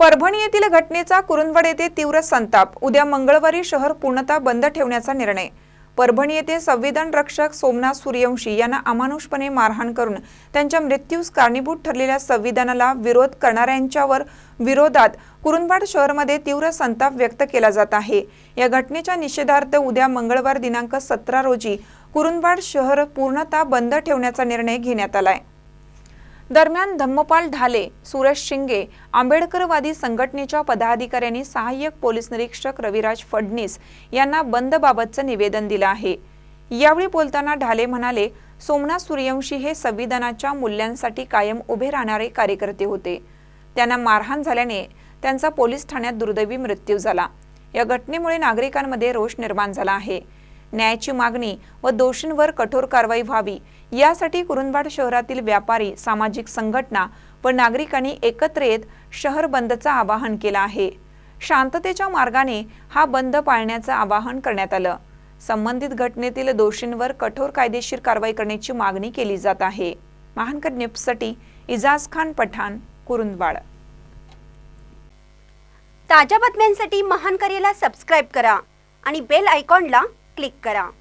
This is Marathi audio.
परभणी येथील घटनेचा कुरुंदवड येथे तीव्र संताप. उद्या मंगळवारी शहर पूर्णतः बंद ठेवण्याचा निर्णय. परभणी येथे संविधान रक्षक सोमनाथ सूर्यवंशी यांना अमानुषपणे मारहाण करून त्यांच्या मृत्यूस कारणीभूत ठरलेल्या संविधानाला विरोध करणाऱ्यांच्यावर विरोधात कुरुंदवाड शहरमध्ये तीव्र संताप व्यक्त केला जात आहे. या घटनेच्या निषेधार्थ उद्या मंगळवार दिनांक सतरा रोजी कुरुंदवाड शहर पूर्णतः बंद ठेवण्याचा निर्णय घेण्यात आलाय. दरम्यान धम्मपाल ढाले सुरेश शिंगे आंबेडकरवादी संघटनेच्या पदाधिकाऱ्यांनी सहाय्यक पोलीस निरीक्षक रविराज फडणीस यांना बंदबाबतचं निवेदन दिलं आहे. यावेळी बोलताना ढाले म्हणाले सोमनाथ सूर्यवंशी हे संविधानाच्या मूल्यांसाठी कायम उभे राहणारे कार्यकर्ते होते. त्यांना मारहाण झाल्याने त्यांचा पोलीस ठाण्यात दुर्दैवी मृत्यू झाला. या घटनेमुळे नागरिकांमध्ये रोष निर्माण झाला आहे. न्यायाची मागणी व दोषींवर कठोर कारवाई व्हावी. यासाठी कुरुंदवाड शहरातील व्यापारी सामाजिक संघटना व नागरिकांनी एकत्र येत शहर बंदचं आवाहन केलं आहे. शांततेच्या मार्गाने हा बंद पाळण्याचं आवाहन करण्यात आलं. संबंधित घटनेतील दोषींवर कठोर कायदेशीर कारवाई करण्याची मागणी केली जात आहे. महानकर न्यूजसाठी इजाज खान पठाण कुरुंदवाड. ताज्या बातम्यांसाठी महान करेला सबस्क्राईब करा आणि बेल आयकॉनला क्लिक करा.